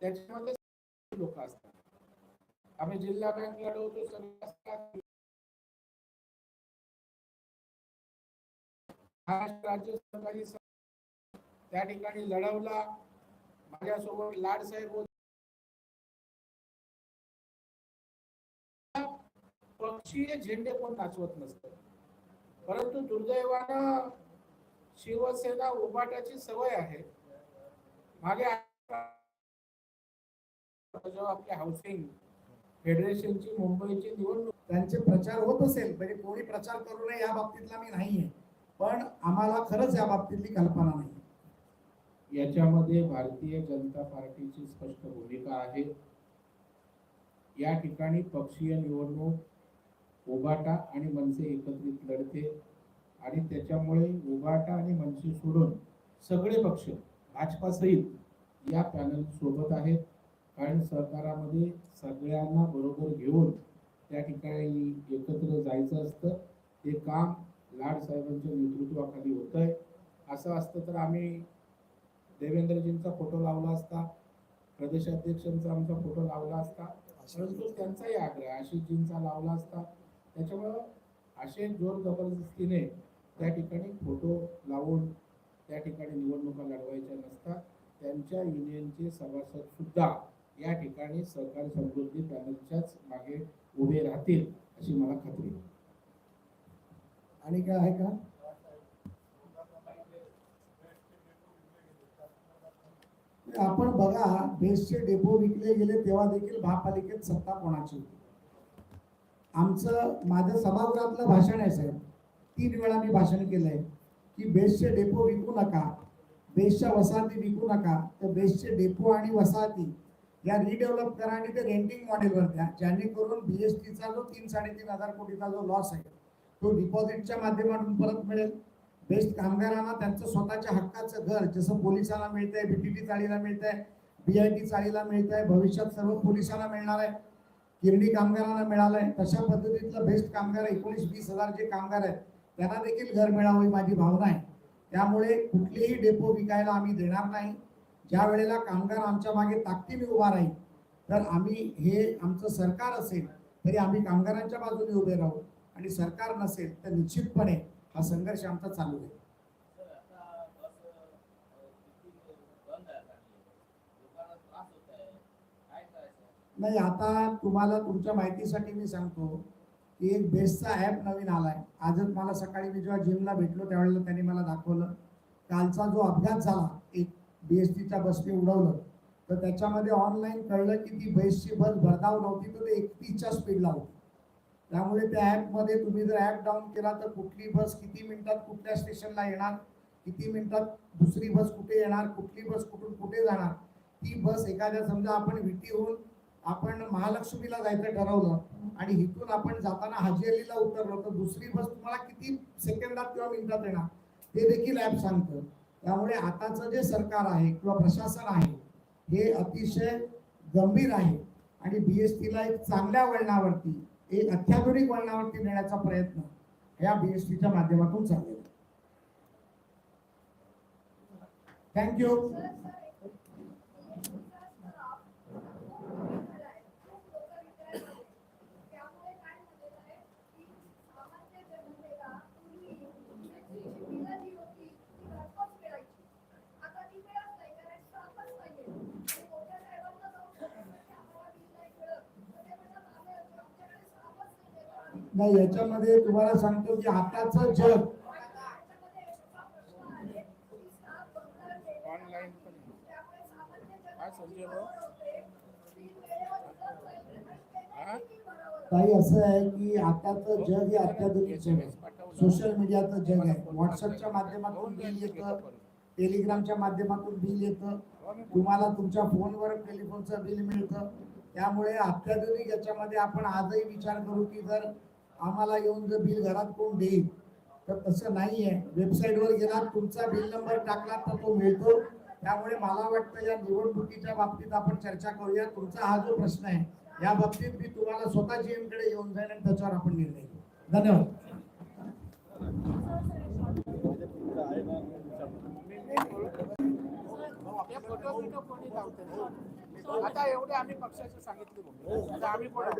त्याच्यामध्ये लोक असतात. आम्ही जिल्हा बँक लढवतो महाराष्ट्र राज्य सहकारी त्या ठिकाणी लढवला. माझ्यासोबत लाड साहेब होते. पक्षीय झेंडे कोण नाचवत नसत. परंतु दुर्दैवानं शिवसेना उभाटाची सवय आहे. मागे जो आपल्या हाऊसिंग फेडरेशनची मुंबईची निवडणूक त्यांचे प्रचार होत असेल म्हणजे कोणी प्रचार करू नये या बाबतीतला मी नाहीये. पण आम्हाला खरंच या बाबतीतली कल्पना नाही. याच्यामध्ये भारतीय जनता पार्टीची स्पष्ट भूमिका आहे. या ठिकाणी पक्षीय निवडणूक उबाटा आणि मनसे एकत्रित लढते आणि त्याच्यामुळे उबाटा आणि मनसे सोडून सगळे पक्ष भाजपा सहित या पॅनल सोबत आहेत. कारण सहकारामध्ये सगळ्यांना बरोबर घेऊन त्या ठिकाणी एकत्र जायचं असतं. ते काम लाड साहेबांच्या नेतृत्वाखाली होत आहे असं असतं तर आम्ही देवेंद्रजींचा फोटो लावला असता प्रदेशाध्यक्षांचा आमचा फोटो लावला असता परंतु त्यांचाही आग्रह आशिषजींचा लावला असता. त्याच्यामुळं असे जोर जबरदस्तीने त्या ठिकाणी फोटो लावून त्या ठिकाणी निवडणुका लढवायच्या नसतात. त्यांच्या युनियनचे सभासद सुद्धा या ठिकाणी सहकारी समृद्धी पॅनलच्याच मागे उभे राहतील अशी मला खात्री आहे. आणि काय आहे का? आपण बघा बेस्टचे डेपो विकले गेले तेव्हा देखील महापालिकेत सत्ता कोणाची होती? आमचं माझं सभागृहातलं भाषण आहे साहेब. तीन वेळा मी भाषण केलंय की बेस्टचे डेपो विकू नका बेस्टच्या वसाहती विकू नका. तर बेस्टचे डेपो आणि वसाहती या रिडेव्हलप करा आणि ते रेंटिंग मॉडेलवर द्या जेणेकरून बीएसटीचा जो तीन साडेतीन हजार कोटीचा जो लॉस आहे तो डिपॉझिटच्या माध्यमातून परत मिळेल. बेस्ट कामगारांना त्यांचं स्वतःच्या हक्काचं घर जसं पोलिसांना मिळतंय बीटीटी चाळीला मिळतंय बीआयटी चाळीला मिळतंय भविष्यात सर्व पोलिसांना मिळणार आहे. किरणी कामगारांना मिळालं आहे तशा पद्धतीतलं बेस्ट कामगार एकोणीस वीस हजार जे कामगार आहेत त्यांना देखील घर मिळावं ही माझी भावना आहे. त्यामुळे कुठलीही डेपो विकायला आम्ही देणार नाही. ज्या वेळेला कामगार आमच्या मागे ताकदीने उभा राहील तर आम्ही हे आमचं सरकार असेल तरी आम्ही कामगारांच्या बाजूने उभे राहू. आणि सरकार नसेल तर निश्चितपणे हा संघर्ष आमचा चालू आहे नाही आता तुम्हाला तुमच्या माहितीसाठी मी सांगतो की एक बेस्टचा ॲप नवीन आला आहे आजच मला सकाळी मी जेव्हा जिमला भेटलो त्यावेळेला त्यांनी मला दाखवलं. कालचा जो अपघात झाला बी एस टीच्या बसने उडवलं. तर त्याच्यामध्ये ऑनलाईन कळलं की ती बसची बस भरधाव नव्हती तर ते एकतीसच्या स्पीडला होती. त्यामुळे त्या ॲपमध्ये तुम्ही जर ॲप डाऊन केला तर कुठली बस किती मिनिटात कुठल्या स्टेशनला येणार किती मिनिटात दुसरी बस कुठे येणार कुठली बस कुठून कुठे जाणार ती बस एखाद्या समजा आपण विटीहून आपण महालक्ष्मीला जायचं ठरवलं आणि इथून आपण जाताना हाजी उतरलो तर दुसरी बस तुम्हाला किती सेकंदात किंवा मिनिटात येणार ते देखील ॲप सांगतं. त्यामुळे आताचं जे सरकार आहे किंवा प्रशासन आहे हे अतिशय गंभीर आहे. आणि बी एस टीला एक चांगल्या वळणावरती एक अत्याधुनिक वळणावरती नेण्याचा प्रयत्न या बी एस टीच्या माध्यमातून चाललेला थँक्यू नाही याच्यामध्ये तुम्हाला सांगतो की आताचं जग. हा? काही असं आहे की आताचं जग हे अत्याधुनिक जग आहे. सोशल मीडियाचं जग आहे. व्हॉट्सअपच्या माध्यमातून बिल येतं. टेलिग्रामच्या माध्यमातून बिल येतं. तुम्हाला तुमच्या फोनवर टेलिफोनचं बिल मिळतं. त्यामुळे अत्याधुनिक याच्यामध्ये आपण आजही विचार करू की जर आम्हाला येऊन जर बिल घरात कोण देईल तर तसं नाही आहे वेबसाईटवर गेला तुमचा बिल नंबर टाकला तर तो मिळतो. त्यामुळे मला वाटतं या निवडणुकीच्या बाबतीत आपण चर्चा करूया. तुमचा हा जो प्रश्न आहे या बाबतीत मी तुम्हाला स्वतः जीएमकडे येऊन जाईल आणि त्याच्यावर आपण निर्णय घेऊ. धन्यवाद. कोणी आता एवढे आम्ही पक्षाचे सांगितले. आम्ही